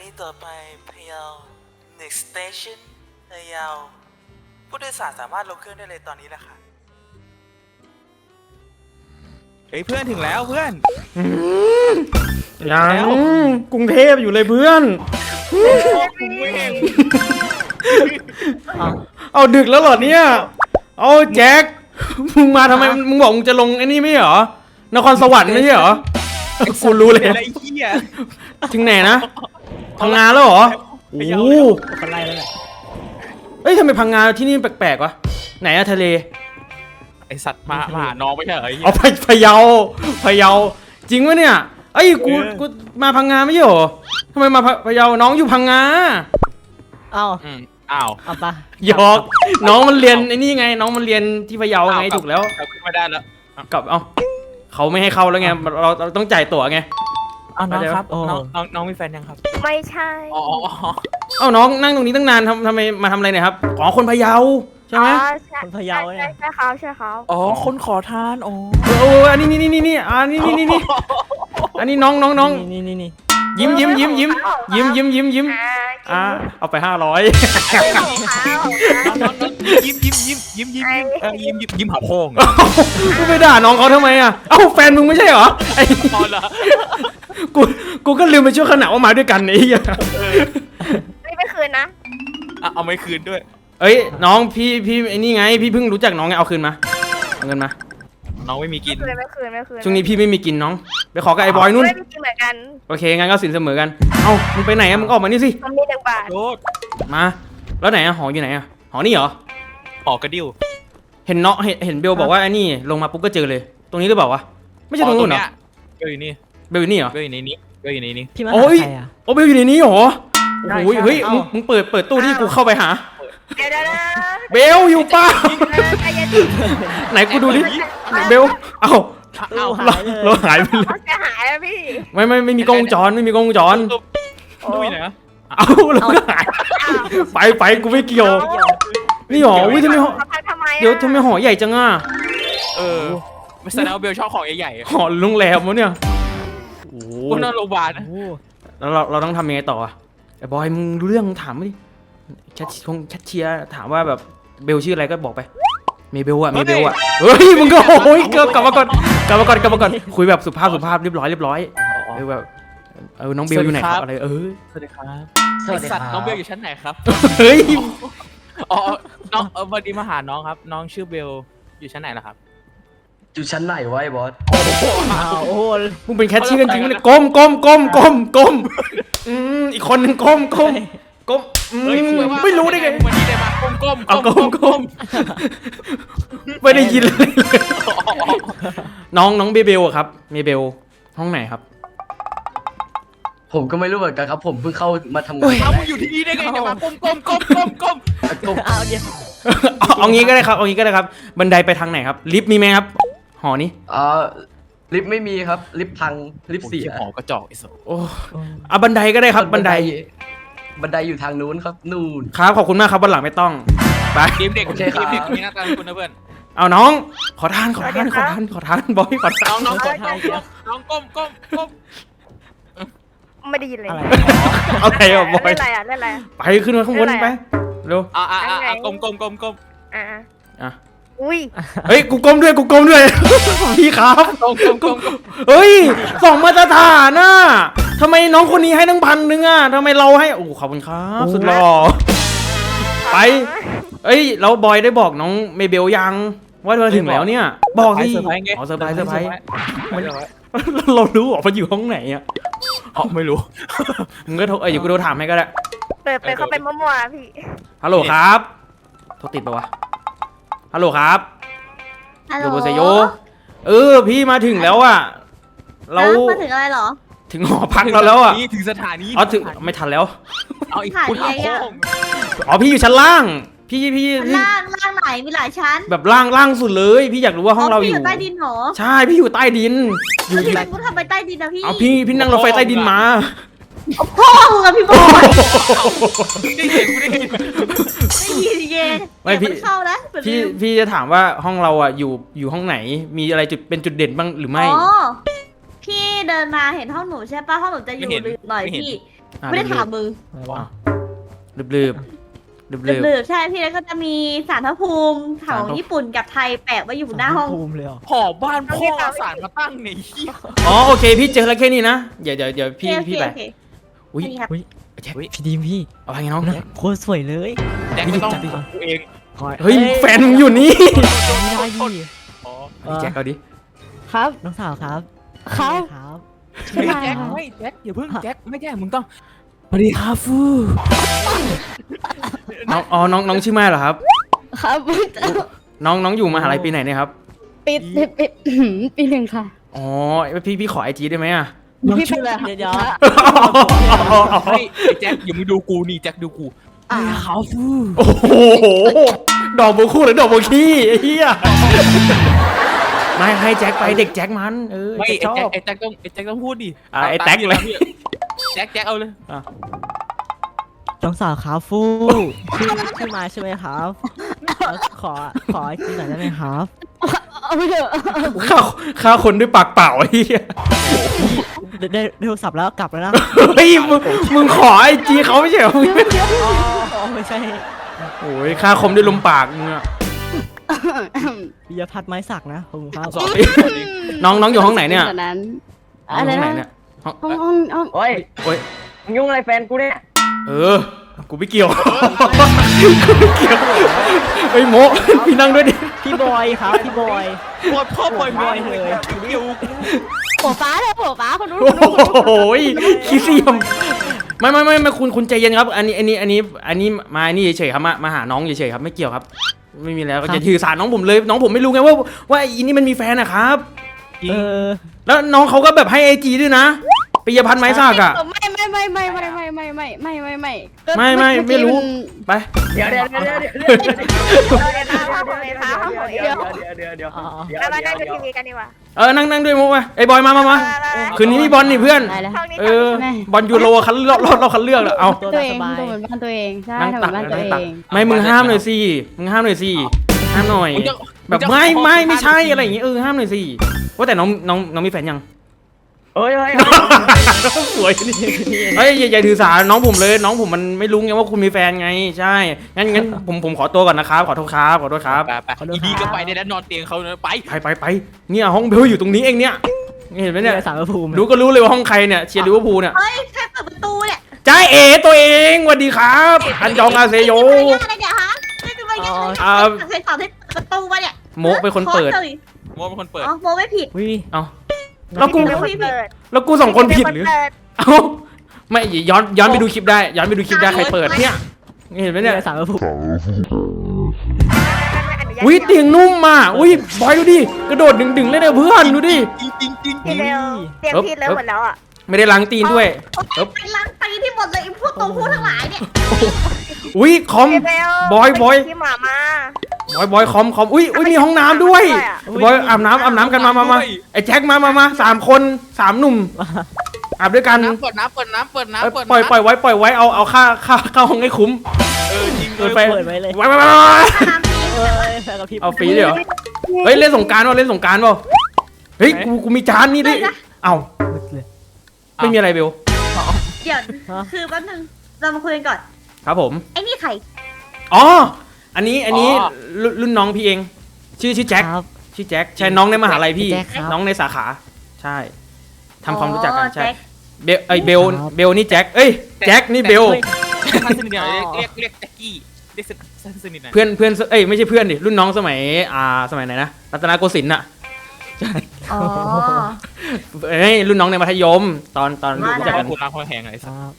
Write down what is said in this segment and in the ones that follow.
นีต่อไปพะเยา next station พะเยา ผู้โดยสารสามารถลงเครื่องได้เลยตอนนี้แหละค่ะ เฮ้ยเพื่อนถึงแล้วเพื่อน ยังแล้วกรุงเทพอยู่เลยเพื่อนคุณเองเอาดึกแล้วเหรอเนี่ย เอาแจ็ค มึงมาทำไม มึงบอกมึงจะลงไอ้นี่ไม่เหรอ นครสวรรค์ไม่ใช่เหรอ กูรู้เลย อะไรเหี้ยถึงไหนนะ พังงาแล้วเหรอโอ้พะโหเยาแล้วคนไล่แล้วแหละเอ้ยทำไมพังงาที่นี่แปลกๆวะไหนอะทะเลไอสัตว์มามาหาน้องไม่ใช่เหรอไอ้เหี้ย เอาพะพะเยาพะเยาจริงวะเนี่ยเอ้ยกูเออ กูมาพังงาไม่ใช่เหรอทำไมมาพะพะเยาน้องอยู่พังงาเอ้าอืมอ้าวเอาปะหยอกน้องมันเรียนไอ้นี่ไง น้องมันเรียนที่พะเยาไงอ้าวถูกแล้วเอาขึ้นมาได้แล้วกลับเอ้าเขาไม่ให้เข้าแล้วไงเราเราต้องจ่ายตั๋วไง อ้าวน้องครับโอ้น้องน้องน้องมีแฟนยังครับ ไม่ใช่ อ๋ออ๋ออ๋อเอ้าน้องนั่งตรงนี้ตั้งนานทำทำไมมาทำอะไรเนี่ยครับอ๋อคนพะเยาใช่ไหมอ๋อใช่คนพะเยาเนี่ย ใช่ใช่เขาใช่เขาอ๋อ คนขอทานอ๋อเอออันนี้นี่นี่นี่นี่อ่านี่นี่นี่นี่อันนี้น้องน้องน้องนี่นี่นี่ยิ้มยิ้มยิ้มยิ้มยิ้มยิ้มยิ้มยิ้มอ่าอ่าเอาไปห้าร้อยกินของเขาน้องน้องยิ้มยิ้มยิ้มยิ้มยิ้มยิ้มเออยิ้มยิ้มยิ้มหาโพงกูไปด่าน้องเขาทำไมอะเอ้าแฟนมึงไม่ใช่เหรอไอ้พอละ กูกูก็ลืมไปช่วงขณะว่ามาด้วยกันไอ้เหี้ยไม่ไปคืนนะ อะเอาไม่คืนด้วย เอ้ยน้องพี่พี่ไอ้นี่ไง พี่เพิ่งรู้จักน้องไงเอาคืนมาเอาเงินมาน้องไม่มีกิน ไม่คืนไม่คืนไม่คืนช่วงนี้พี่ไม่มีกินน้อง ไปขอกับไอ้บอยนู่นไม่มีกินเหมือนกัน โอเคงั้นก็สินเสมอกัน เอ้ามึงไปไหนอะมึงออกมานี่สิมันมีหนึ่งบาทโทษมา แล้วไหนอะหออยู่ไหนอะหอนี่เหรอหอกระดิ่วเห็นเนาะเห็นเห็นเบลบอกว่าไอ้นี่ลงมาปุ๊บก็เจอเลย ตรงนี้หรือเปล่าวะไม่ใช่ตรงนู้นเหรอยเบลอยู่นี่ เบลอยู่นี่เหรอ เบลอยู่ในนี้เบลอยู่ในนี้ พี่มาโอ้หายใครอะโอ้เบลอยู่ในนี้เหรอ โอ้โหใช่เฮ้ยเอ้ามึมึงมึงเปิด เปิดตู้ที่กูเข้าไปหา เดี๋ยวเดี๋ยวเดี๋ยวเบลอยู่ป่ะเออใจเย็นไหนกูดูดิ เบล เอ้าตู้หาเรายเลยเราหายไปเลย เขาจะหายแล้วพี่ไม่ไม่ไม่มีกล้องวงจรไม่มีกล้องวงจร ดูอยู่ไหนอะเอ้าเราก็หาย ไปไปกูไม่เกี่ยว นี่หรออุ้ยทำไมหอเขาพักทำไมอะเดี๋ยวทำไมหอใหญ่จังอะ เออไม่แสดงว่าเบลชอบของใหญ่ๆอะหอโรงแรมวะเนี่ย โอ้โหพวกนอนโรงพยาบาลนะโอ้แล้วเราเราต้องทำยังไงต่ออะไอ้บอยมึงรู้เรื่องมึงถามมาดิแชทคงแชทเชียร์ถามว่าแบบเบลชื่ออะไรก็บอกไปเมเบลอะเมเบลอะเฮ้ยมึงก็โอ้ยเกือบกลับมาก่อนกลับมาก่อนกลับมาก่อนคุยแบบสุภาพสุภาพเรียบร้อยเรียบร้อยเออแบบเออน้องเบลอยู่ไหนครับอะไรเออสวัสดีครับสวัสดีไอ้สัตว์ครับน้องเบลอยู่ชั้นไหนครับเฮ้ยอ๋อน้องเออวันนี้มาหาน้องครับ น้องชื่อเบลอยู่ชั้นไหนล่ะครับ อยู่ชั้นไหนวะไอ้บอสอ้าวโอ้โหมึงเป็นแคชเชียร์กันจริงไหมเนี่ยก้มก้มก้มก้มก้มอืมอีกคนหนึ่งก้มก้มก้มอืมเฮ้ยคุยว่าไม่รู้ได้ไงวันนี้ได้มาก้มก้มเอาก้มก้มไม่ได้ยินเลยเลยน้องน้องเบเบลอะครับเมเบลห้องไหนครับ ผมก็ไม่รู้เหมือนกันครับ ผมเพิ่งเข้ามาทำงาโอ้นยเอามึงอยู่ที่นี่ได้ไงเนี่ยมาก้มก้มก้มก้มก้มก็อ้าวเดี๋ยว เอาเอางี้ก็ได้ครับเอางี้ก็ได้ครับ บันไดไปทางไหนครับลิฟต์มีไหมครับ หอนี้อ่าลิฟต์ไม่มีครับ ลิฟต์พังลิฟต์ผมเสียชื่อหอกระจอกไอ้สัสโอ้เอาบันไดก็ได้ครับ บันได บันไดอยู่ทางนู้นครับ นู่นครับขอบคุณมากครับวันหลังไม่ต้องไปทีมเด็กโอเคครับ ทีมเด็กมีหน้าตาคุณนะเพื่อนเอาน้อง ขอทานขอทานขอทานขอทานบอยขอทานน้องน้องก้มก้มก้มน้องก้มก้มก้มไม่ได้ยินเลยอะไรเอาอะไรอะบอยเล่นอะไรอะเล่นอะไรอะไปขึ้นมาข้างบนไปเร็วอ่าอ่าอ่าก้มก้มก้มก้มอะอะ อุ้ยเฮ้ยกูก้มด้วยกูก้มด้วย พี่ครับก้มก้มก้มก้มเฮ้ยสองมาตรฐานน่ะทำไมน้องคนนี้ให้ตั้งพันหนึ่งอะทำไมเราให้โอ้ขอบคุณครับสุดหล่อไปเอ้ยแล้วบอยได้บอกน้องเมเบลยังว่ามาถึงแล้วเนี่ย บอกสิเซอร์ไพรส์ไงอ๋อเซอร์ไพรส์เซอร์ไพรส์ไม่ได้ไว้เรารู้เหรอมันอยู่ห้องไหนอะอ๋อไม่รู้มึงก็โทรเอ้ยอยู่กูโทรถามให้ก็ได้เปิดเปิดเข้าไปมั่วๆอะพี่ฮัลโหลครับโทรติดปะวะ ฮัลโหลครับฮัลโหลโยโบเซโย เออ พี่มาถึงแล้วอะ เราฮะมาถึงอะไรเหรอ ถึงหอพักเราแล้วอะนี่ถึงสถานีอ๋อถึงไม่ทันแล้ว เอาอีกถ่ายคุณยังไงอะโค้งอ๋อพี่อยู่ชั้นล่าง พี่พี่พี่ล่างล่างไหนมีหลายชั้นแบบล่างล่างสุดเลย พี่อยากรู้ว่าห้องเราพี่ออยู่ยู่ ใต้ดินเหรอ ใช่ พี่อยู่ใต้ดินอยู่แล้วอยู่พี่เป็นผู้ทำไปใต้ดินนะพี่ เอาพี่พี่นั่งรถไฟใต้ดินมา พ่อมึงอะพี่บอยได้เสียงกูได้ยินไม่ยินเย่ไม่พี่เดี๋ยวนเข้าแล้วเปิดพี่วิวพี่จะถามว่าห้องเราอะอยู่อยู่ห้องไหนมีอะไรจุดเป็นจุดเด่นบ้างหรือไม่อ๋อพี่เดินมาเห็นห้องหนูใช่ปะห้องหนูจะอยู่ลึกหน่อยพี่อะไม่ได้ถามมึงอะไรวะลืบลืบลืบลืบหลืบๆใช่พี่แล้วก็จะมีสารพระภูมิแถวสารพระญี่ปุ่นกับไทยแปะไว้อยู่หน้าห้อง ภูมิเลยเหรอหอบ้านพ่อเอาสารมาตั้งในเหี้ยอ๋อโอเค พี่เจอแล้วแค่นี้นะเดี๋ยวเดี๋ยวเดี๋ยวพี่โอเคพี่ไปโอเค อุ้ยนี่ครับ อุ้ยแจ็คพี่ดีมพี่เอาไปไงน้องนะโคตรสวยเลยแจ็คไม่ต้องจัดดิกูเองขอเฮ้ยแฟนมึงอยู่นี่ไม่ได้ดิอ๋อเอาดิแจ็คเอาดิครับน้องสาวครับครับครับเฮ้ยแจ็คไม่แจ็คอย่าเพิ่งแจ็คไม่แจ็คมึงต้องสวัสดีครับฟูน้องอ๋อน้องน้องชื่อแม่เหรอครับ ครับน้องน้องอยู่มหาลัยปีไหนเนี่ยครับ ปิดปิดปิดปีหนึ่งค่ะอ๋อพี่พี่ขอไอจีได้ไหมอะ น้องพี่ชื่อเป็นอะไรอะไรคครัรับบเดี๋ยวเฮ้ยไอ้แจ็คอย่ามึงดูกูนี่แจ็คดูกูสวัสดีครับฟูโอ้โหดอกบัวคู่หรือดอกบัวขี้ไอ้เหี้ยไม่ให้แจ็คไปเด็กแจ็คมันเออไม่แจ็คชไอ้อบแจ็คไอ้แจ็คต้องไอ้แจ็คต้องพูดดิอะไอ้แจ็คเลย แจ็คแจ็คเอาเลยน้องสาวครับฟูชื่อชื่อมาใช่ไหมครับแล้วขอขอไอจีหน่อยได้ไหมครับ เอาไปเถอะฆ่าฆ่าคนด้วยปากเปล่าไอ้เหี้ย ได้ได้ได้โทรศัพท์แล้วกลับแล้วนะเฮ้ยมึงมึงขอไอจีเขาไม่ใช่เหรออ๋อไม่ใช่โอ้ยฆ่าคมด้วยลมปากมึงอะปิยพัฒน์ไม้สักนะผมครับสอนน้องน้องอยู่ห้องไหนเนี่ยตอนนั้นน้องอะอไรยู่ห้องไหนนะเนี่ยห้องห้องห้องห้องโอ้ยโอ้ยมึงยุ่งอะไรแฟนกูเนี่ยเออ กูไม่เกี่ยว กูไม่เกี่ยวเฮ้ยโมพี่นั่งด้วยดิ พี่บอยครับพี่บอย ปล่อยพ่อปล่อยปล่อยเลยเดี๋ยว หัวฟ้าเลยหัวฟ้าคนนู้นโอ้โหขี้เสียมไม่ไม่ไม่ไม่คุณคุณใจเย็นครับ อันนี้อันนี้อันนี้อันนี้มาอันนี้เฉยๆครับมามาหาน้องเฉยๆครับไม่เกี่ยวครับ ไม่มีแล้วก็จะถือสารน้องผมเลย น้องผมไม่รู้ไงว่าว่าอีนี่มันมีแฟนนะครับ เออ แล้วน้องเขาก็แบบให้ไอจีด้วยนะปิยพันธ์ไม้ซากอะ ไม่ ไม่ไม่ไม่ไม่ไม่ไม่ไม่ไม่ไม่ไม่ไม่ไม่ไม่รู้ไปเดี๋ยวเดี๋ยวเดี๋ยวเดี๋ยวเดี๋ยวเดี๋ยวนะห้องผมเลยค่ะห้องผมเดี๋ยวเดี๋ยวเดี๋ยวเดี๋ยวเดี๋ยวแล้วมาเดี๋นั่ยงวดูเดี๋ยวทีวีกันดีกว่าเออนั่งนั่งด้วยมุกมาไอ้บอยมามามาคืนนี้มีบอลนี่เพื่อนเออบอลยูโรคันรอบรอบรอบคันเลือกแล้วเอาตัวเองตัวเหมือนบ้านตัวเองใช่นั่งทำเหมือนบ้านตัวเองไม่มึงห้ามหน่อยสิมึงห้ามหน่อยสิห้ามหน่อยแบบไม่ไม่ไม่ใช่อะไรอย่างงี้เออห้ามหน่อยสิว่าแต่น้องน้องน้องมีแฟนยัง เฮ้ยเฮ้ยสวยนี่เฮ้ยอย่าอย่าถือสาน้องผมเลย น้องผมมันไม่รู้ไงว่าคุณมีแฟนไง ใช่ งั้นงั้นผมผมขอตัวก่อนนะครับ ขอโทษครับ ขอโทษครับ ไปไปอีดีก็ไปได้แล้วนอนเตียงเขาเลยไปไปไปไปเนี่ยห้องเบลอยู่ตรงนี้เองเนี่ยนี่เห็นไหมเนี่ยเนี่ยสารพระภูมิรู้ก็รู้เลยว่าห้องใครเนี่ยเชียร์ลิเวอร์พูลเนี่ยเฮ้ยใครเปิดประตูเนี่ยจ้าเอตัวเองสวัสดีครับ อันยองอาเซโยไม่เป็นไรเนี่ยฮะไม่เป็นไรเนี่ยอ่าใครสอนให้เปิดประตูมาเนี่ยโมเป็นคนเปิดโพสต์ลยโมเป็นคนเปิดอ๋อโมไม่ผิดวิเอา แล้วกูเป็นคนเปิดแล้วกูสองคนผิดหรือเปิดเอ้าไม่ย้อนย้อนไปดูคลิปได้ ย้อนไปดูคลิปได้ใครเปิดเนี่ยนี่เห็นไหมเนี่ยเนี่ยสารพระภูมิไม่อนุญาตอุ้ยเตียงนุ่มอะอุ้ยบอยดูดิกระโดดดึงดึงๆเลยเนี่ยเพื่อนดูดิจริงจริงจริงพี่เบลเตรียมพี่แล้วหมดแล้วอะ ไม่ได้ล้างตีนด้วยเอิบไปล้างตีที่หมดเลยไอ้พวกตัวผู้ทั้งหลายเนี่ยอุ้ยคอมพี่เบลบอยบอยที่หมามาบอยบอยคอมคอมอุ้ยอุ้ยมีห้องน้ำด้วยบอยอาบน้ำอาบน้ำกันมามามาไอ้แจ็คมามามาสามคนสามหนุ่มอาบด้วยกันน้ำเปิดน้ำเปิดน้ำเปิดเอ้ยน้ำเปิดปล่อยปล่อยไว้ปล่อยไว้เอาเอาค่าค่าค่าห้องให้คุ้มเออจริงเลเปิดยไฟเปิดไว้เลยไว้ไว้ไว้ไว้ตามนี้เอ้ยแฟนกับพี่เอาฟรีเลยเหรอเฮ้ยเล่นสงกรารป่ะเล่นสงกรารป่ะเฮ้ยกูกูมีจานนี่ดิเอ้ามืดเลย ไม่มีอะไรเบลเดี๋ยวคือแป๊บนึงเรามาคุยกันก่อน ครับผม ไอ้นี่ใครอ๋อ อันนี้อันนี้รุ่นรุ่นน้องพี่เอง ชื่อชื่อแจ็ค ครับ ชื่อแจ็ค ใช่น้องในมหาลัยพี่ แจ็คครับ น้องในสาขา ใช่ทำความรู้จักกันใช่ อ๋อแจ็คเบลเอ้ยเบล ครับ เบลนี่แจ็ค เอ้ย แจ็คนี่เบล ท่านสนิทเนี่ยเรียกเรียกแจ็คกี้เรียกท่านสนิทหน่อยเพื่อนเพื่อน เอ้ยไม่ใช่เพื่อนดิ รุ่นน้องสมัย อ่า สมัยไหนนะ รัตนโกสินทร์อะ อ๋อ เอ้ยรุ่นน้องในมัธยม ตอนตอนว่ารู้จักกันคุณรามคำแหงอะไรคสักรับ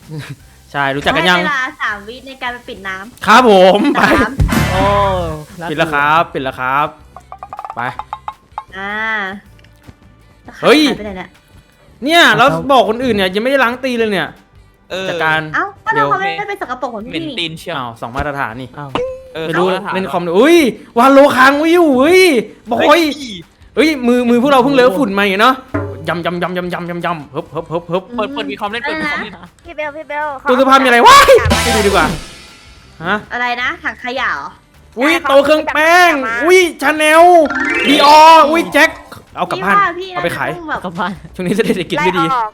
ใช่รู้จักกันยัง ให้เวลาสามวิในการไปปิดน้ครับผมำไป สามโอ้น่าปิดแล้วครับ ปิดแล้วครับ ไป อ่าเฮ้ยไปไหนเนี่ยเนี่ยแล้วบอกคนอื่นเนี่ยยังไม่ได้ล้างตีนเลยเนี่ย เออจากการ เอ้าก็เราเขาไม่ได้เป็นสกปรกของเหม็นพี่ตีนเชียวอ้าวสองมาตรฐานนี่ อ้าว เออไม่รู้ขาเล่นคอมถาอุ้ยวาโลค้างไว้อยู่เฮ้ยบอย เฮ้ย มือมือพวกเราเพิ่งเลอะฝุ่นมาอย่างเงี้ยเนาะยำยำยำยำยำยำยำเฮิบเฮิบเฮิบเฮิบ เปิดเปิดมีคอมเล่นเปิดมีคอมเล่นพี่เบลพี่เบลตู้เสื้อผ้ามีอะไรวะ ไปดูดีกว่าฮะอะไรนะถังขยะเหรออุ้ยโตะเครื่องแป้งอุ้ยชาแนลดีอออุ้ยแจ็คเอากลับบ้านพี่ว่พี่เอาไปขายต้องแบบกลับบ้านช่วงนี้เศรษฐกิจไล่ไม่ดีออก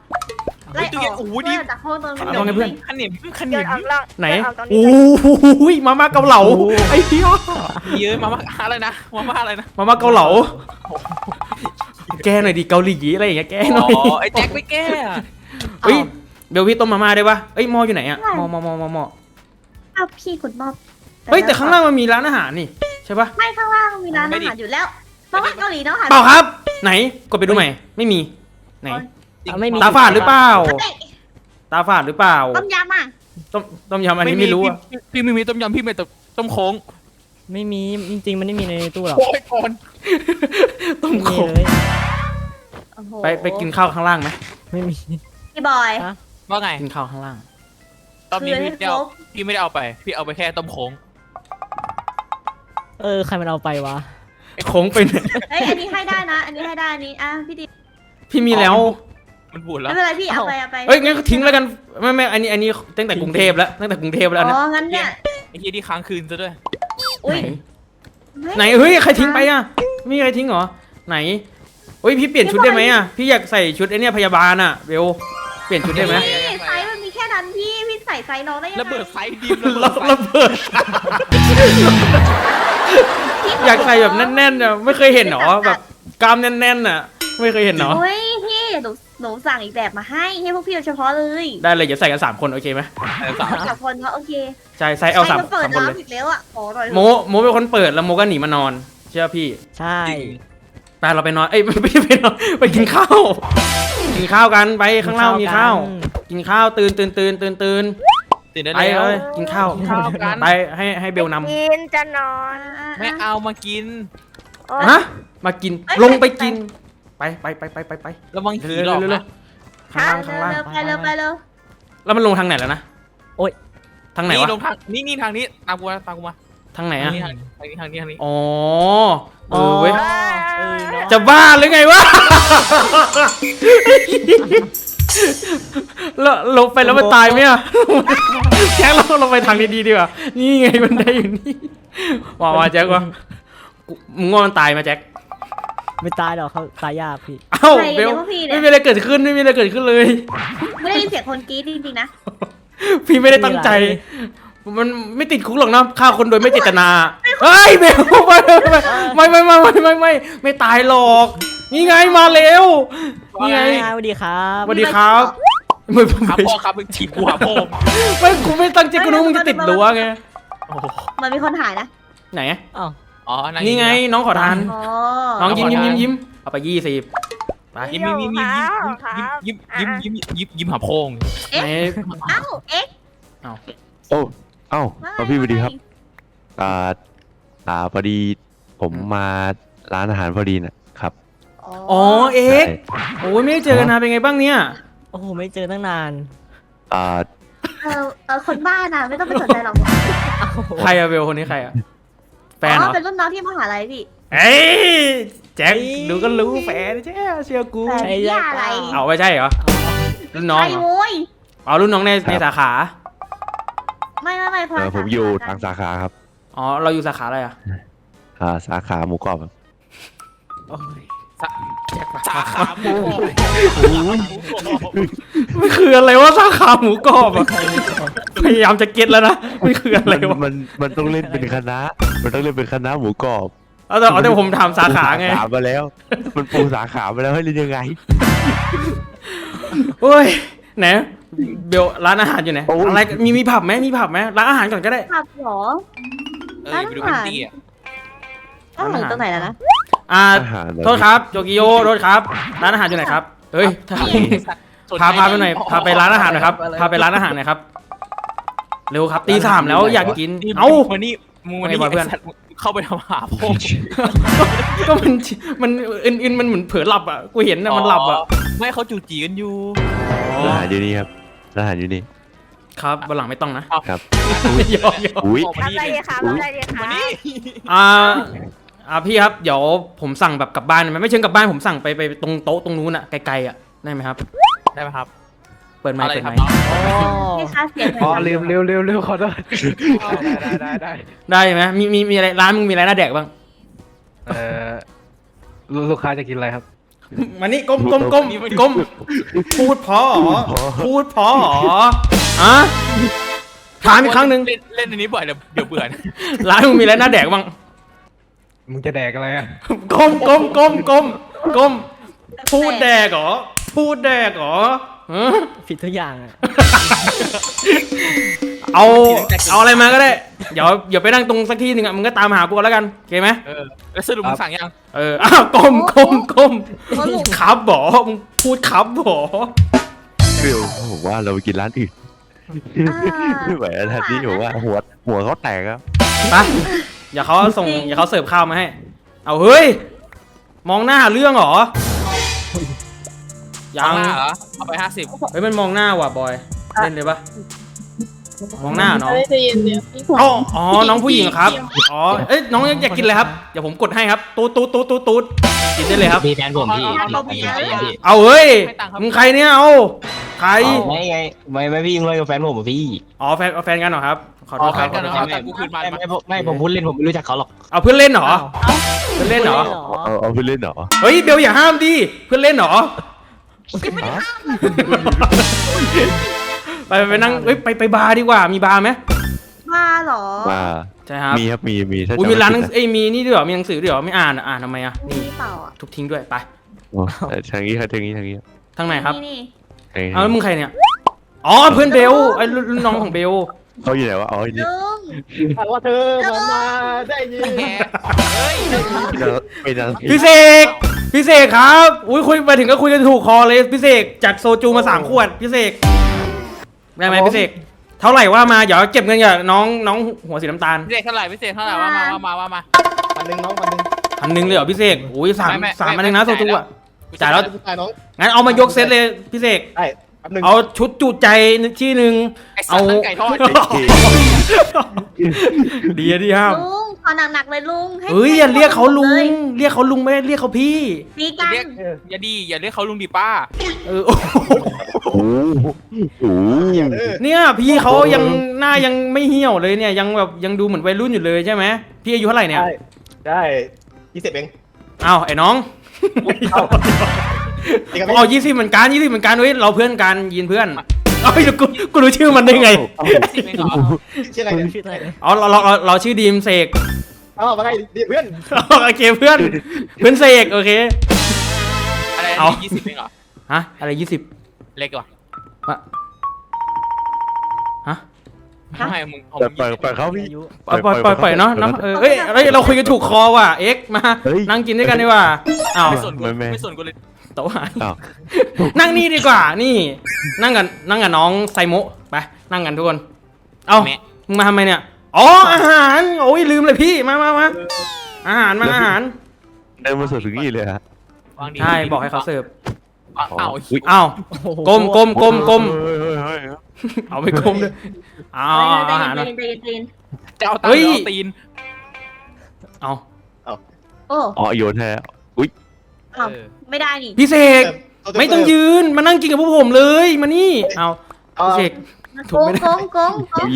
ไล่ออกโอ้โหเพื่นี่อจากห้องตรงเอาไงเพื่อน ขนิมขโยนินมออกล่องไหนโยออกตรงโอ้นี้โหมาม่าเกาเหลาไอ้เหี้ยเยอะมาม่าอะไรนะมาม่าอะไรนะมาม่าเกาเหลาแกหน่อยดิเกาหลีอะไรอย่างเงี้ยแกหน่อ๋อยอไอ้แจ็คไม่แก้อะเฮ้ยเบลพี่ต้มมาม่าได้ปะเอ้ยหม้ออยู่ไหนอะหม้อหม้อหม้อหม้อหม้ออ้าวพี่ขุดมอบเฮ้ยแต่ข้างล่างมันมีร้านอาหารนี่ใช่ปะไม่ข้างล่างมีร้านอาหารอยู่แล้วเพราะว่าเกาหลีเนาะค่ะเปล่าครับ ไหนกดไปดูใหม่ไม่มีไหน เอาไม่มี ตาฝาดหรือเปล่าเฮ้ยตาฝาดหรือเปล่า ต้มยำอะต้มต้มยำอันนี้ไม่รู้อะพี่พี่ไม่มีต้มยำพี่มีแต่ต้มโค้งไม่มีจริงๆมันไม่มีในตู้หรอกโอ้ยก่อนต้มไม่โขมีงเลยโอ้โหไปไปกินข้าวข้างล่างไหมไม่มี พี่บอยฮะ ว่าไงกินข้าวข้างล่าง ตอนนี้คือให้พี่ไม่ได้เอาครบพี่ไม่ได้เอาไป พี่เอาไปแค่ต้มโค้งเออใครมันเอาไปวะโค้งไปไหนเอ้ยอันนี้ให้ได้นะ อันนี้ให้ได้อันนี้อะพี่ดิพี่มีแล้ว มันบูดแล้วไม่เป็นไรพี่เอาไปเอาไปเอ้ยงั้นก็ทิ้งแล้วกันไม่ไม่อันนี้อันนี้ตั้งแต่กรุงเทพแล้วตั้งแต่กรุงเทพแล้วอ๋นะองั้นเนี่ยไอ้เหี้ยที่ค้างคืนซะด้วยอุ้ยไหนไหนเฮ้ยใครทิ้งไปอะไม่มีใครทิ้งเหรอไหนเฮ้ยพี่เปลี่ยนชุดได้ไหมอะพี่อยากใส่ชุดไอ้เนี่ยพยาบาลอะเบลเปลี่ยนชุดได้ไหมพี่ไซส์มันมีแค่นั้นพี่พี่ใส่ไซส์น้องได้ยังไงระเบิดไฟดิมระระเบิดอยากใส่แบบแน่นๆอะไม่เคยเห็นเหรอแบบกล้ามแน่นๆอะ ไม่เคยเห็นเหรอโอ้ยพี่หนู หนูสั่งอีกแบบมาให้ให้พวกพี่โดยเฉพาะเลยได้เลยอย่าใส่กันสามคนโอเคไหมสามสามคนเขาโอเคใช่ใส่เอาสามใครจะเปิดสามคนเลยน้ำอีกแล้วอะขอหน่อยโมโมเป็นคนเปิดแล้วโมก็หนีมานอน เชื่อพี่ใช่ไปเราไปนอนเอ้ยไม่ได้ไปนอนไปกินข้าวกินข้าวกันไปข้างล่างมีข้าว กินข้าวตื่นตื่นตื่นตื่นตื่นตื่นได้ไปแล้วเลยกินข้าวข้าวกันไปให้ให้เบลนกินจะนอน ไม่เอามากินโอ๊ำยฮะมากินลงไปกิน ไปไปไปไปไปไประวังผีเร็วหลอกเร็วเร็วนะข้างล่างข้างล่างเร็วๆไปเร็วไปเร็วแล้วมันลงทางไหนแล้วนะโอ๊ย ทางไหนนี่วะลงทางนี่นี่ทางนี้ตามกูมาตามกูมาทางไหนทาอะงนี้ทางนี้ทางนี้ทางนี้อ๋อเออเว้ยเออเนอะจะบ้าหรือไงวะ แล้วลงไปแล้วมันตายไหมอะแจ็คเราลงไปทางดีๆดีกว่านี่ไงมันได้อยู่นี่ว่าว่าแจ็คว่ามึงว่ามันตายไหมแจ็ค ไม่ตายหรอกเขาตายยากพี่ เอ้าใครเบเรียลกว่าพี่ไม่เนี่ยมีอะไรเกิดขึ้นไม่มีอะไรเกิดขึ้นเลย ไม่ได้ยินเสียงคนกรี๊ดจริงๆนะพี่ไม่ได้ตั้งใจ มันไม่ติดคุกหรอกนะฆ่าคนโดยไม่เจตนาเฮ้ยเบลไม่ไม่ไม่ไม่ไม่ไม่ไม่ไม่ตายหรอก นี่ไงมาเร็วนี่ไง สวัสดีครับสวัสดีครับไม่หาไม่พ่อครับมึงถีบกูหาพ่อมึงไม่กูไม่ตั้งใจกูนึกว่ามึงจะติดรั้วไงโอ้โหมันมีคนหายนะไหนอ้าว อ๋อนี่ไงน้องขอทาน อ๋อน้องยิ้มยิ้มยิ้มยิ้มเอาไปยี่สิบไปยิ้มยิ้มยิ้มยิ้มยิ้มยิ้มยิ้มยิ้มยิ้มยิ้มหาพ่อมึงไหนเอ้าเอ็กซ์โอ้เอ้าว่าเอาพี่สวัสดีครับไงอ่าอ่าพอดีผมมาร้านอาหารพอดีนะครับอ๋อเอ็กใช่โอ้ยไม่ได้เจอกันนานเป็นไงบ้างเนี่ยโอ้โหไม่เจอตั้งนานอ่าเออเออคนบ้าน่ะไม่ต้องไปสนใจหรอกใครอะเบลคนนี้ใครอะแฟนเหรอ๋ออเป็นรุ่นน้องที่มหาลัยพี่เอ้ยแจ็คดูก็รู้แฟนใช่เชื่อกู แฟนใช่ที่อะไรเอาไม่ใช่เหรอ รุ่นน้องใช่เหรอโว้ยเอารุ่นน้องในในสาขา ไม่ไม่ไม่คนเอละอผมอยู่สทางสาขาครับอ๋อ เราอยู่สาขาอะไรอะอ่าสาขาหมูกรอบครับ สาขาหมูกรอบมันคืออะไรวะสาขาหมูกรอบอะพยายามจะเก็ตแล้วนะมันคืออะไรมันวะมันมันต้องเล่นเป็นคณะ มันต้องเล่นเป็นคณะหมูกรอบเอาแต่เอาแต่ผมถามสาขาไงสาขามาแล้ว มันปูสาขามาแล้วให้เล่นยังไงโอ้ยไหนเบลร้านอาหารอยู่ไหนโอ้ยอะไรมีมีผับไหมมีผับไหมร้านอาหารก่อนก็ได้ขับเหรอเออไปดูพิตตี้อะอ้าวหนูตรงไหนแล้วนะ อ่าอาหารเหอโทษครับโจกิโยโทษครับ ร้านอาหารอยู่ไหนครับเฮ้ยถ้าพาพาไปหน่อยพาไปร้านอาหารหน่อยครับพาไปร้านอาหารหน่อยครับเร็วครับตีสามแล้วอยากกินเอ้า วันนี้มึงวันนี้ไม่บอกเพื่อนไสัตว์เข้าไปทำหาพ่อก็มันมันอื่นๆมันเหมือนเผลอหลับอะกูเห็นนะมันหลับอะไม่เขาจู่จีกันอยู่ร้านอาหารอยู่นี่ครับร้านอาหารอยู่นี่ ครับวันหลังไม่ต้องนะครับ ยอมยอมอุ้ยออกมาทำอะไรนี่ดีคะทำอะไรดีคะมานี่อ่า อ่าพี่ครับเดี๋ยวผมสั่งแบบกลับบ้านไหมไม่เชิงกลับบ้านผมสั่งไปไปตรงโต๊ะตรงนู้นอะไกลๆอะได้ไหมครับ ได้ไหมครับเปิดไมอะค์ไรเปิดคไมรับค์อ๋อพี่คะเสียงอ๋อหน่อยลืมเร็วเร็วเร็วขอโทษได้ได้ได้ได้ไหมมีมีมีอะไรร้านมึงมีอะไรน่าแดกบ้าง เอ่อลูลูกค้าจะกินอะไรครับ มานี่ก้มก้มก้มก้มพูดพอเหรอพูดพอเหรออะถามอีกครั้งหนึ่งเล่นเล่นอันนี้บ่อยเดี๋ยวเดี๋ยวเบื่อนะร้านมึงมีอะไรน่าแดกบ้าง มึงจะแดกอะไรอะก้มก้มก้มก้มก้มพูดแดกเหรอ พูดแดกเหรอฮะผิดทุกอย่างอะเอา เอาอะไรมาก็ได้ เดี๋ยวเดี๋ยวไปนั่งตรงสักที่หนึ่งอะมึงก็ตามหากูแล้วกันโอเคไหมเออแล้วสรุปมึงสั่งยังเอออ้าวก้มก้มก้มสรุปครับบอมึงพูดครับบอเบลผมว่าเราไปกินร้านอื่นไม่ไหวแล้วทีนี้ผมว่าหัวหัวเขาแตกแล้วไป อย่าเขาส่งอย่าเขาเสิร์ฟข้าวมาให้ เอาเฮ้ย มองหน้าเรื่องเหรอ ยัเอาง หน้าเหรอ เอาไปห้าสิบเฮ้ยมันมองหน้าว่ะบอย เล่นเลยปะมองหน้าเหรอน้องใจเย็นเดี๋ยวอ๋ออ๋อ น้องผู้หญิงครับ อ๋อ เอ้ย น้องอยากกินอะไรครับ เดี๋ยวผมกดให้ครับ ตูดตูดตูดตูดตูดกินได้เลยครับ มีแฟนผมพี่เอาไปเอาไปเอาเฮ้ย มึงใครเนี่ย เอา ใคร ไม่ไงไม่ไม่พี่ยิงเลยกับแฟนผมอะพี่ อ๋อ แฟนเอาแฟนกันเหรอครับ ขอโทเอาษแฟครับนกันนะครับแต่กูคืนมาไม่ไม่ไม่ผมพูดเล่นผมไม่รู้จักเขาหรอกเอาเพื่อนเล่นเหรอเพื่อนเล่นเหรอเอาเอาไปเล่นเหรอเฮ้ยเบลอย่าห้ามดิเพื่อนเล่นเหรอไปไปไปนั่งเฮ้ยไปไปบาร์ดีกว่ามีบาร์ไหมมาเหรอมาใช่ครับมีครับมีมีถ้าอุ้ยจำมีร้านหนัไม่งผิดเอ้ยมีนี่ด้วยเหรอมีหนังสือด้วยเหรอไม่อ่านอะอ่านทำไมอะมีเปล่าอะทุกทิ้งด้วยไปโอ้แต่ทางนี้ครับทางนี้ทางนี้ทางไหนครับนี่ทางนี้เอาแล้วมึงใครเนี่ยอ๋อเพื่อนเบลไอ้รุ่นรุ่นน้องของเบล เขาอยู่ไหนวะอ๋ออยู่นี่ลุงว่าเธอผมมาได้ยินแหมเฮ้ยไปนานพี่เสกพี่เสกครับอุ้ยคุยไปถึงก็คุยกันถูกคอเลยพี่เสกจัดโซจูมาสามขวดพี่เสกได้ไหมพี่เสกเท่าไหร่ว่ามาเดี๋ยวเก็บเงินจากน้องน้องหัวสีน้ำตาลพิเศษเท่าไหร่พิเศษเท่าไหร่ว่ามาว่ามาว่ามาพันหนึ่งน้องพันหนึ่งพันหนึ่งเลยเหรอพี่เสกอุ้ยสามไม่ไม่สามไม่อันเองนะไม่โซจูอะจ่าจ่ายยแล้แล้ววผู้ชายน้องงั้นเอามายกเซตเลยพี่เสกได้ พันหนึ่งเอาชุดจูใจที่หนึ่งไอ้สัเอาตว์นั่นไก่ทอดดีอะดีห้ามลุงขอหนักๆเลยลุงให้เฮ้ยอย่าเรียกเขาลุง เรียกเขาลุงไม่ได้เรียกเขาพี่ตีกันเรียกอย่าดีอย่าเรียกเขาลุงดีป้า เออโอ้โหโอ้โหโอ้โหเนี่ยพี่เขายังหน้ายังไม่เหี่ยวเลยเนี่ยยังแบบยังดูเหมือนวัยรุ่นอยู่เลยใช่ไหมพี่อายุเท่าไหร่เนี่ยได้ได้ยี่สิบเองอ้าวไอ้น้อง จริงครับอ๋อยี่สิบเหมือนกันยี่สิบเหมือนกันเว้ยเราเพื่อนกันยินเพื่อนเอ้ยกูกูรู้ชื่อมันได้ไงสิบเองเหรอชื่ออะไรเนี่ยชื่ออะไรเนี่ยอ๋อเราเราเราเราชื่อดีมเสกเอ้ามาไงดีเพื่อนโอเคเพื่อนเพื่อนเสกโอเค อะไรเอา ยี่สิบเองเหรอฮะอะไรยี่สิบเล็กกว่าฮะทำไมมึงของแต่มึงปล่อยยี่สิบปล่อยเขาพี่อายุปล่อยปล่อยปล่อยปล่อยเนาะเนาะเออเอ้ยเอ้ยเราคุยกันถูกคอว่ะเอ็กซ์มาเฮ้ย นั่งกินด้วยกันดีกว่าอ้าว ไม่สนกูไม่ไม่ไม่สนกูเลย โต๊ะหายอ้าว นั่งนี่ดีกว่า นี่ นั่งกันนั่งกับน้องไซโมะไปนั่งกันทุกคน เอ้าแม่มึงมาทำไมเนี่ยอ๋ออาหารโอ้ยลืมเลยพี่มามามาอาหารมาอาหารเดินมาสดถึงนี่เลยฮะ วางดีใช่บอกให้เขาเสิร์ฟอ้าวอ้าวอุ๊ยเอ้าโอ้โหกลมกลมกลมกลมเฮ้ยเฮ้ยเฮ้ยเอาไปกลมด้วยเอาเอาเอาอาหารใจมาเย็นใจเย็นใจเย็นจะเอาตังเฮ้ค์ยหรือเอาตีนเอา โอ้ อ๋อโยนแท้ อุ้ยเอ้าไม่ได้นี่พี่เสกไม่ต้องยืนมานั่งกินกับพวกผมเลยมานี่เอาพี่เสก ถูโกกงไม่ได้ โกงโกงโกง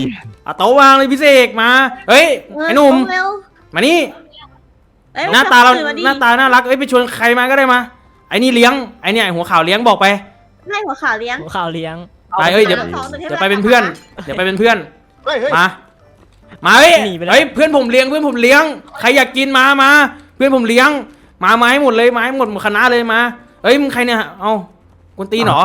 เอาโต๊ะวางเลยพี่เสกมาเฮ้ยไอ้หนุ่มโกงเร็วมานี่ เอ้ยหน้าตาเราตื่มดิหน้าตาน่ารักเอ้ยไปชวนใครมาก็ได้มาไอ้นี่เลี้ยงไอ้เนี่ยไอ้หัวขาวเลี้ยงบอกไปให้หัวขาวเลี้ยง หัวข่าวเลี้ยง ไปเอ้ยเดี๋ยวสองหนึ่งให้เดี๋ยวไปเป็นเพื่อน เดี๋ยวไปเป็นเพื่อนเฮ้ยเฮ้ยมา มาเฮ้ยหนีไปแล้ว เฮ้ยเพื่อนผมเลี้ยงเพื่อนผมเลี้ยงใครอยากกินมามา เพื่อนผมเลี้ยง มาไมาให้หมดเลยมาให้หมดหมดคณะเลยมาเฮ้ยมึงใครเนี่ยเอากวนตีนเหรอ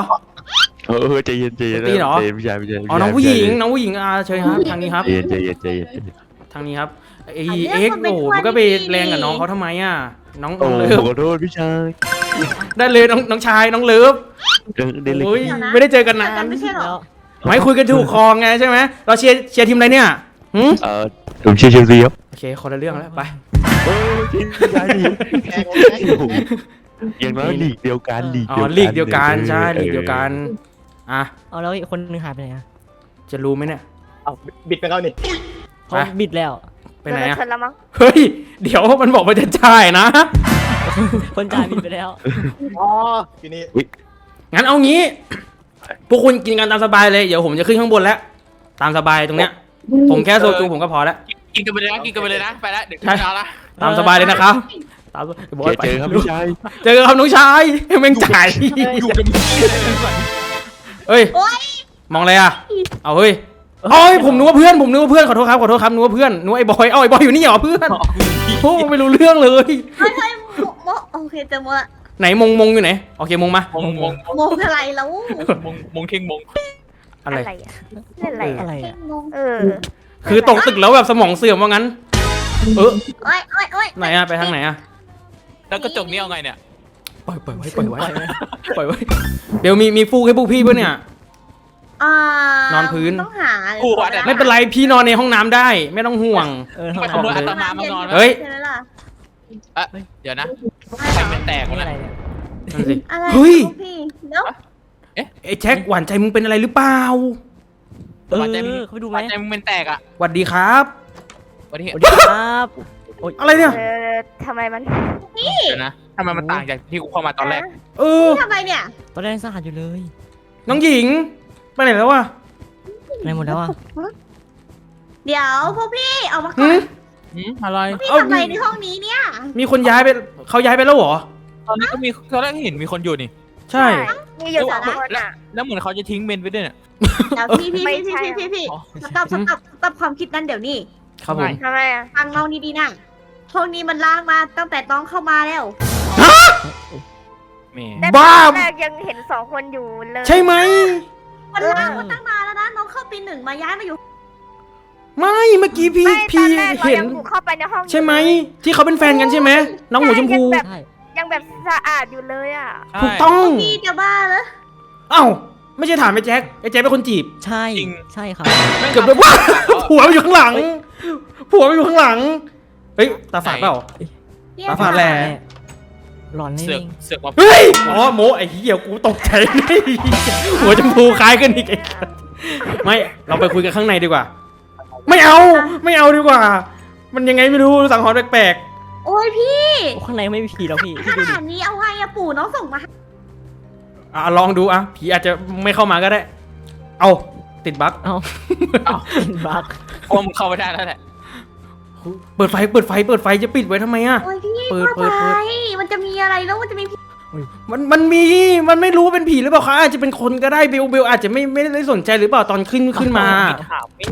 เออเออใจเย็นใจเย็นตีเหรอใจเย็นพี่ชายพี่ชายอ๋อน้องผู้หญิงน้องผู้หญิงอ่าเชิญครับทางนี้ครับใจเย็นใจเย็นใจเย็นใจเย็นทางนี้ครับไอเอ็กซ์โอ้โหมันก็ไปแรงกับน้องเขาทำไมอะน้องน้โอ้องเลิฟขอโทษพี่ชายได้เลยน้องน้องชายน้องเลิฟเดินเดินเลยโอ้ยไม่ได้เจอกันนานไม่ใช่เหรอแล้วไม่คุยกันถูกคอไงใช่ไหมเราเชียร์เชียร์ทีมอะไรเนี่ยหืมเออผมเชียร์เชลซีครับโอเคคนละเรื่องแล้วไป โอ้ยพี่ชายดิแกงแกงอย่างน้อยลีกเดียวกันลีกอ๋เดียวอกันลีกเดียวกันใช่ออลีกเดียวกันอะเอาแล้วอีกคนนึงหายไปไหนอะจะรู้ไหมเนี่ยเอาบิดไปแล้วนี่เขาไปบิดแล้ว ไปไหนอะเดิชนแล้วมั้งเฮ้ยเดี๋ยวมันบอกว่าจะจ่ายนะ คนจ่ายบิดไปแล้ว อ๋อทีนี้งั้นเอางี้ พวกคุณกินกันตามสบายเลย เดี๋ยวผมจะขึ้นข้างบนแล้ว ตามสบายตรงเนี้ย ผมแค่โซจูผมก็พอแล้ว กินกันไปเลยนะกินกันไปเลยนะไปละเดี๋ยวใช่กินเอาละ ตามสบายเลยนะครับ ตามไอ้บโออยเคไปเจอครับพี่ชายเจอครับน้องชายให้แม่งจ่ายอยู่กันเอ้ย โอ๊ยมองอะไรอะ เอาเฮ้ยเอ้ยผมนึกว่าเพื่อนผมนึกว่าเพื่อนขอโทษครับขอโทษครับนึกว่าเพื่อนนึกว่าไอ้บอยเอ้าไอ้บอยอยู่นี่เหรอเพื่อนโอ้ไม่รู้เรื่องเลย เฮ้ยเฮ้ยโมโมโอเคเจอโมละไหนมงมงอยู่ไหนโอเคมงมามงมงโมอะไรแล้วมงมงเข่งมงอะไรอะไรอะเล่นอะไรอะไรอะอะงง เออคือตกตึกแล้วแบบสมองเสื่อมว่างั้น เออโอ้ยโอ้ยโอ้ยไหนอะไปทางไหนอะแล้วกระจกนี้เอาไงเนี่ย ปล่อยปล่อยไว้ปล่อยไว้ปล่อยไว้เดี๋ยวมีมีฟูกให้พวกพี่ปะเนี่ย อ่านอนพื้น ต้องหากูวัดอะไม่เป็นไรพี่นอนในห้องน้ำได้ ไม่ต้องห่วง เออไปทำขไมโมยอัตมามานอนไหมเฮ้ย ใช่ไหมล่ะเอะเดี๋ยวนะใครเป็นแตกนี่วะอะไรเนี่ยเนี่ย นั่นสิ อะไรเฮ้ย ของพี่เดี๋ยวไอ้แจ็คหวานใจมึงเป็นอะไรหรือเปล่าเออหัวใจมึงเขาไปดูไหม หัวใจมึงเป็นแตกอะหวัดดีครับ วันนี้สวัสดีครับ อะไรเนี่ย เออทำไมมันเดี๋ยวนะทำไมมันต่างจากที่กูเข้ามาตอนแรก เออ ทำไมเนี่ยตอนแรกสะอาดอยู่เลยน้องหญิง ไปไหนแล้ววะอะไรหมดแล้วอะเดี๋ยวพวกพี่ออกมาหืก่อนมหืมอะไร พี่เอ้า ทำอะไรในห้องนี้เนี่ยมีคนย้ายไปเขาย้ายไปแล้วเหรอ ตอนนี้ก็มีตอนแรกเห็นมีคนอยู่นี่ ใช่ มีอยู่สองคนอะ แล้วเหมือนเขาจะทิ้งเมนไปด้วยเนี่ย เดี๋ยวพี่พี่ไม่พี่ใช่ พี่พี่พี่อ๋อ สต็อปสต็อปสต็อปความคิดนั้นเดี๋ยวนี้ ครับผมทำไมอะฟังน้องดีๆนะห้องนี้มันล่างมาตั้งแต่น้องเข้ามาแล้วแหม่แต่บ้า ตอนแรกยังเห็นสองคนอยู่เลยใช่ไหม มันล่างมาตั้งนานแล้วนะน้องเข้าปีหนึ่งมาย้ายมาอยู่ไม่เมื่อกี้พี่ไม่ตพี่อนแรกเราเห็น ยังบุกเข้าไปในห้องอยู่ใช่ไหมเลยที่เขาเป็นแฟนกันใช่ไหมน้องหัวชมพูใช่ใช่ยังแบบสะอาดอยู่เลยอะถูกต้อง พี่จะบ้าเหรอเอ้า ไม่ใช่ถามไอ้แจ็คไอ้แจ็คเป็นคนจีบ ใช่ ใช่ครับ เกือบแบบว่าผัวมันอยู่ข้างหลัง ผัวมันอยู่ข้างหลัง เฮ้ย ตาฝาดเปล่าเนี่ยตาฝาดแหละหลอนนี่เสือกเองเสือกมาเฮ้ย อ๋อโมไอ้เหี้ยกูตกใจหัวชมพูคล้ายกันอีกไอ้ไม่ เราไปคุยกันข้างในดีกว่า ไม่เอา ไม่เอาดีกว่า มันยังไงไม่รู้สังหรณ์แปลกโอ้ยพี่โอ้ข้างในไม่มีผีแล้วพี่ขพี่ดูดินาดนี้เอาไงอะปู่น้องส่งมาให้ๆอะลองดูอะผีอาจจะไม่เข้ามาก็ได้ เอาติดบั๊กเอ้าเป็นบั๊ก โอมเข้าไปได้แล้วแหละเปิดไฟเปิดไฟเปิดไฟจะปิดไว้ทำไมอะ โอ้ยพี่เปิดเข้าเปิดใจเปิดมันจะมีอะไรแล้วมันจะมีพี่มันมันมีมันไม่รู้ว่าเป็นผีหรือเปล่าคะอาจจะเป็นคนก็ได้เบลเบลอาจจะไม่ไม่ได้สนใจหรือเปล่าตอนขึ้นขึ้นมา ถามไม่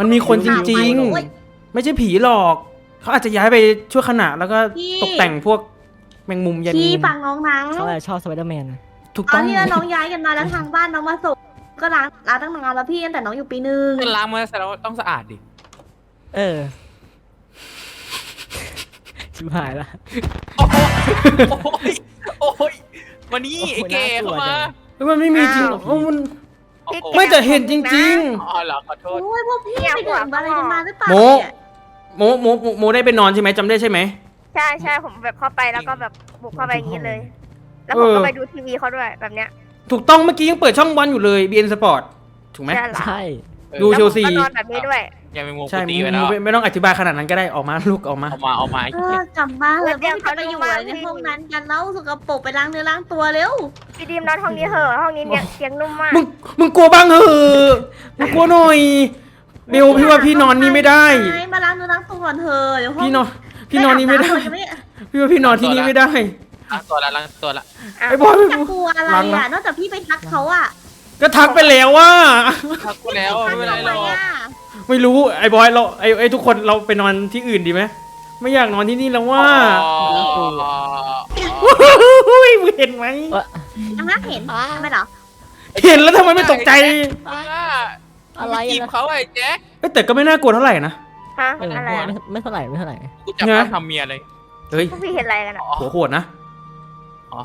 มันมีคนจริง โอ้ย ๆ ไม่ใช่ผีหรอก เขาอาจจะย้ายไปชั่วขณะแล้วก็พี่ ตกแต่งพวกแมงมุมยันพี่มุมฟังน้องนะเขาอะไรชอบสไปเดอร์แมน ถูกตอต้นองที่น้องย้ายกันมาแล้วทางบ้านน้องมาส่ง ก็ล้างล้างตั้งนานแล้วพี่ตั้งแต่น้องอยู่ปีหนึ่งมันล้างมาแต่เราต้องสะอาดดิ เออ ชิบหายละ โอ้ยโอ้ยวันนี้ไอ้แกเข้ามาเฮ้ยมันไม่มีจริงอ้าวเอ้ามันพี่โอ้แกไม่แต่เห็นจริง อ๋อเหรอขอโทษ โอ้ยพวกพี่เนี่ยไปดื่มอะไรกันมาหรือเปล่าโม เนี่ยๆโมโมโมโมได้ไปนอนใช่ไหมจำได้ใช่ไหม ใช่ใช่ผมแบบเข้าไปแล้วก็แบบบุกเข้าไปอย่างนี้เลย แล้วผมเออก็ไปดูทีวีเขาด้วยแบบเนี้ย ถูกต้องเมื่อกี้ยังเปิดช่องวันอยู่เลย BN Sport ถูกไหม ใช่เหรอใช่ดูแล้วเชผมลซี ก็นอนแบบนี้ด้วยยังเป็นวงใช่กุฏิมึงไปแล้วไม่ไม่ต้องอธิบายขนาดนั้นก็ได้ออกมาลูกออกมา เอามาเอามาไอ้เอเหี้อยกลับมาเลยเดี๋ยวพี่จะไปอยู่อะไรในเขาดูมาห้องนั้นกันแล้วสกปรกไปล้างเนื้อล้างตัวเร็วพี่ดีมนอนห้องนี้เถอะห้องนี้เนี่ยเตียงนุ่มมากมึงมึงกลัวบ้างเหอะมึงกลัวหน่อยเบลพี่ว่าพี่นอนนี่ไม่ได้ มาล้างเนื้อล้างตัวก่อนเถอะเดี๋ยวห้องพี่นอนพี่นอนนี่ไม่ได้ยังไม่พี่ว่าพี่นอนที่นี่ไม่ได้ ล้างตัวละล้างตัวละไอ้บอย จะกลัวอะไรอะ นอกจากพี่ไปทักเขาอะก็ทักไปแล้วว่า ทักกูแล้วไม่เป็นไรหรอกไม่รู้ไอ้บอยเราไอ้ไอ้ทุกคนเราไปนอนที่อื่นดีไหมไม่อยากนอนที่นี่แล้วว่าอ๋ออุ้ยมึงเห็นไหมอันนั้นเห็นใช่ไหมเหรอเห็นแล้วทำไมไม่ตกใจอะไรจีบนะเขาไอ้แจ็คเอ้ยแต่ก็ไม่น่ากลัวเท่าไหร่นะฮะเอออะไรไม่อะไม่เท่าไหร่ไม่เท่าไหร่กูจับเขาทำเมียเลยเฮ้ย พวกพี่เห็นอะไรกันอะหัวโหดนะ อ๋อ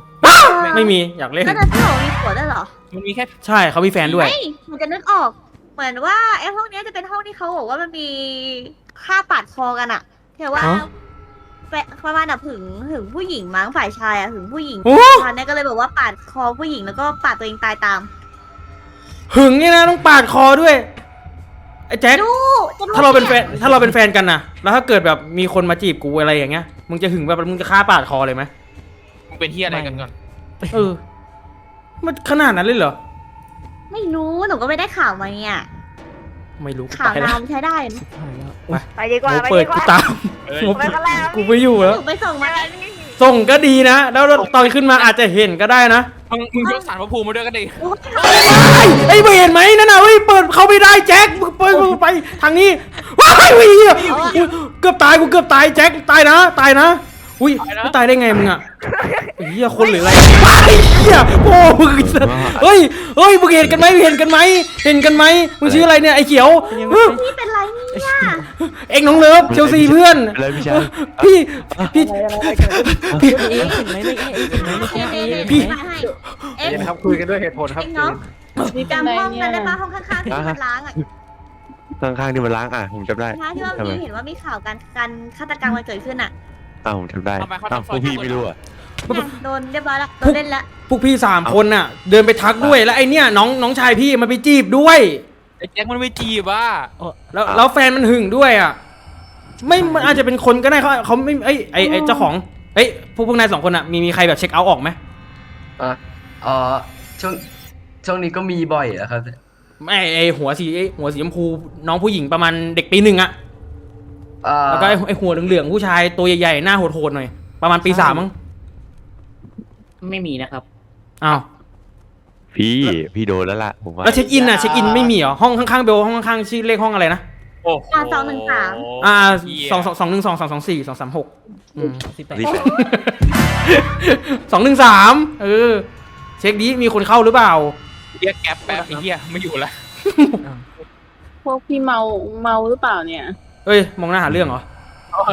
ไม่มีอยากเล่นก็จะพี่หอมีผัวได้วยเหรอมันมีแค่ใช่เขามีแฟนด้วย ไม่มันจะนึกออก เหมือนว่าไอ้ห้องเนี้ยจะเป็นห้องที่เขาบอกว่ามันมีฆ่าปาดคอกันอะเห็นว่าฮะแฟนประมาณแบบหึงหึงผู้หญิงมั้งฝ่ายชายอะหึงผู้หญิงโอ้ ตอนนี้ก็เลยแบบว่าปาดคอผู้หญิงแล้วก็ปาดตัวเองตายตามหึงเนี่ยนะต้องปาดคอด้วยไอ้แจ็คดูจะถ้าเราเป็นแฟนถ้าเราเป็นแฟนกันนะแล้วถ้าเกิดแบบมีคนมาจีบกูอะไรอย่างเงี้ยมึงจะหึงแบบมึงจะฆ่าปาดคอเลยไหม มึงเป็นที่อะไรกันก่อน เออ มันขนาดนั้นเลยเหรอ ไม่รู้หนูก็ไม่ได้ข่าวมาเนี่ย ไม่รู้กูข่าวไปแล้วนามใช้ได้นะหายแล้วไปดีกว่าโมไปเปิดีดกกูว่า ตามเอ้ยโมไปกันแล้ว กูไม่อยู่แล้วหนูไปส่งมาส่งก็ดีนะ แล้วตอนขึ้นมาอาจจะเห็นก็ได้นะมึงมึงยกสารพระภูมิมาด้วยก็ดี ไอ้ไอ้ยมึงเห็นไหมนั่นน่ะเฮ้ยเปิดเขาไม่ได้แจ็คมึงเปิดมึงไปทางนี้ว้ายเฮียเกือบตายกูเกือบตายแจ็คตายนะ ตายนะ อุ้ยไม่ตายได้ไงมึงอะไอ้ เฮียคนหรืออะไรว้เฮียโอ้มึงเฮ้ยเฮ้ยมึงเห็นกันไหมเห็นกันไหมเห็นกันไหมมึงชื่ออะไรเนี่ยไอ้เขียวพี่เป็นไรเนี่ยเอ็งน้องเลิฟเชลซีเพื่อนพี่พี่พี่พี่เอ๊ะเห็นไหมไม่เอ๊ะเห็นไหมเมื่อกี้เอ๊ะเอ๊ะพี่มาให้เอ๊ะเย็นครับคุยกันด้วยเหตุผลครับเอ็งเนาะจำห้องนั้นได้ปะห้องข้างๆที่มันล้างอะข้างๆที่มันล้างอะผมจำได้นะที่ว่าทำไมมีเห็นว่ามีข่าวการการฆาตกรรมมันเกิดขึ้นอะอ้าวผมจำได้ทำไมเขาอ้าวทำพวกพี่ไม่รู้อะ เนี่ยโดนเรียบร้อยแล้วโดนเล่นละพวกพี่สามคนน่ะ เดินไปทักด้วยแล้วไอเนี่ยน้องน้องชายพี่มันไปจีบด้วย ไอ้แจ็คมันไม่จีบอะแล้วแล้วแฟนมันหึงด้วยอะไม่มันอาจจะเป็นคนก็ได้เขาเขาไม่เอ้ยไอไอเจ้าของเอ้ยพวกพวกนายสองคนอะมีมีใครแบบเช็คเอาท์ออกไหมอะอ๋อช่วงช่วงนี้ก็มีบ่อยอะครับ ไม่ไอหัวสีไอหัวสีชมพูน้องผู้หญิงประมาณเด็กปีหนึ่งอะอ่าแล้วก็ไอไอหัวเหลืองๆผู้ชายตัวใหญ่ๆหน้าโหดๆหน่อยประมาณปีสามมั้ง ไม่มีนะครับ อ้าวพี่ พี่โดนแล้วล่ะผมว่าแล้วเช็คอินอะเช็คอินไม่มีเหรอห้องข้างๆเบลห้องข้างๆชื่อเลขห้องอะไรนะโอ้โหอ่าสองหนึ่งสาม อ่าเหี้ยสองสองสองหนึ่งสองสองสองสี่สองสามหกอืมสิบแปดรีบไปสองหนึ่งสามเออ เช็คดีมีคนเข้าหรือเปล่า เรียกแก๊ปแบบไอ้เหี้ยไม่อยู่ละพวกพี่เมาเมาหรือเปล่าเนี่ย เอ้ยมองหน้าหาเรื่องเหรอ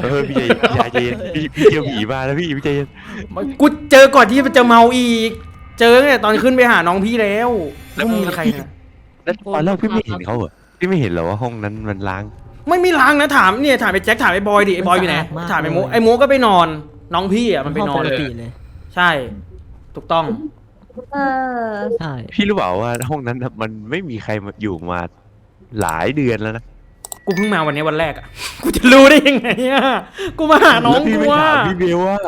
เออพี่ใจพี่ใจเย็นพี่พี่เจอผีมาแล้วพี่พี่ใจเย็น กูเจอก่อนที่มันจะเมาอีก เจอเนี่ยตอนขึ้นไปหาน้องพี่แล้วแล้วมึงเป็นใครนะแล้วตอนแรกพี่ไม่เห็นเขาเหรอพี่ไม่เห็นเหรอว่าห้องนั้นมันล้าง ไม่มีล้างนะถามเนี่ยถามไอ้แจ็คถามไอ้บอยดิไอ้บอยอยู่ไหนถามไอ้โมไอ้โมก็ไปนอน น้องพี่อะมันไปนอนปกติเลย ใช่ ถูกต้อง เออ ใช่ พี่รู้เปล่าว่าห้องนั้นน่ะมันไม่มีใครมาอยู่มาหลายเดือนแล้วนะกูเพิ่งมาวันนี้วันแรกอะ กูจะรู้ได้ยังไงอะ กูมาหาน้องแล้วพี่กูไม่อะถามพี่เบลว่า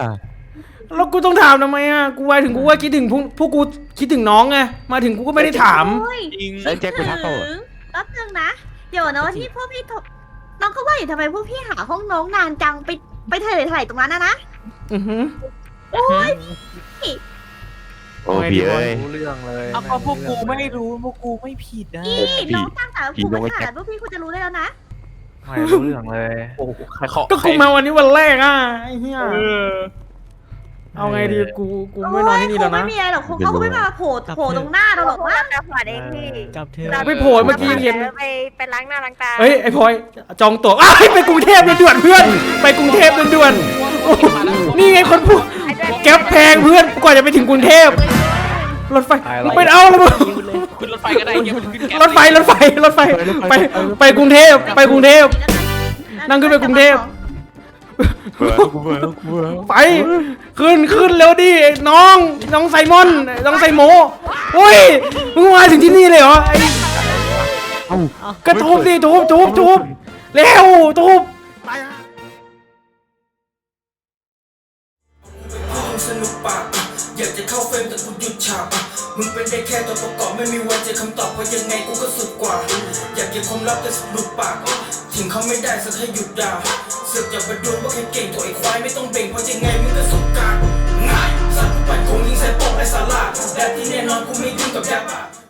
แล้วกูต้องถามทำไมอะ กูไปถึงกูว่าคิดถึงพวกพวกกูคิดถึงน้องไง มาถึงกูก็ไม่ได้ถามโอ้ยจริงแล้วแจ็คไปทักเขาเหรอ ถึงแป๊บนึงนะเดี๋ยวนะที่พวกพี่โทรน้องก็ว่าอยู่ทำไมพวกพี่หาห้องน้องนานจังไปไปถ่ายถ่ายตรงนั้นนะนะอือหือ โอ้ยโอ้พี่เอ้ย รู้เรื่องเลยเอาก็พวกกูไม่รู้พวกกูไม่ผิดนะนี่พี่น้องตั้งสารพี่ภูมิน้องไอ้ฐาแจ็นคพวกพี่คุณจะรู้ได้แล้วนะไม่รู้เรื่องเลยโอ้โหใครขอก็กูมาวันนี้วันแรกอะไอ้เหี้ยเออ เอาไงดีกูกูไม่นอนที่นี่แล้วโอ้ยคงนะไม่มีอะไรหรอกคงเขาก็ไม่มาโผล่โผล่ตรงหน้าเราหรอกว่าว่าจะฝันเองพี่กับเธอเราไม่โผล่เมื่อกี้เห็น ไปไปล้างหน้าล้างตาเฮ้ยไอ้พลอยจองตั๋วอ้าวไปกรุงเทพด่วนๆเพื่อน ไปกรุงเทพด่วนๆโอ้โหนี่ไงคนพูดแก๊ปแพงเพื่อนกว่าจะไปถึงกรุงเทพรถไฟมึงไปเอาแล้วมึงขึ้นรถไฟก็ได้เหี้ยมึงขึ้นแก๊ปรถไฟรถไฟรถไฟไปไปกรุงเทพไปกรุงเทพ นั่งขึ้นไปกรุงเทพ เบื่อกูเบื่อกูเบื่อไปขึ้นขึ้นเร็วดิน้องน้องไซมอนน้องไซโมอุ้ยมึงมาถึงที่นี่เลยเหรอไอ้เอ้ากระทุบดิทุบทุบทุบเร็วทุบสนุกปากอะอยากจะเข้าเฟรมแต่กูหยุดฉากอะมึงเป็นได้แค่ตัวประกอบไม่มีวันเจอคำตอบเพราะยังไงกูก็สุดกว่า อยากเก็บความลับแต่สุดหลุดปากอะทิ้งเขาไม่ได้สักให้หยุดด่าเสือกอย่ามาดูว่าแค่เก่งตัวไอ้ควายไม่ต้องเบ่งเพราะยังไงมึงก็สุดกากง่ายสัตว์ปั่นคงยิงใส่โป๊ะไอ้สาราและที่แน่นอนกูไม่ยุ่งกับยาบ้า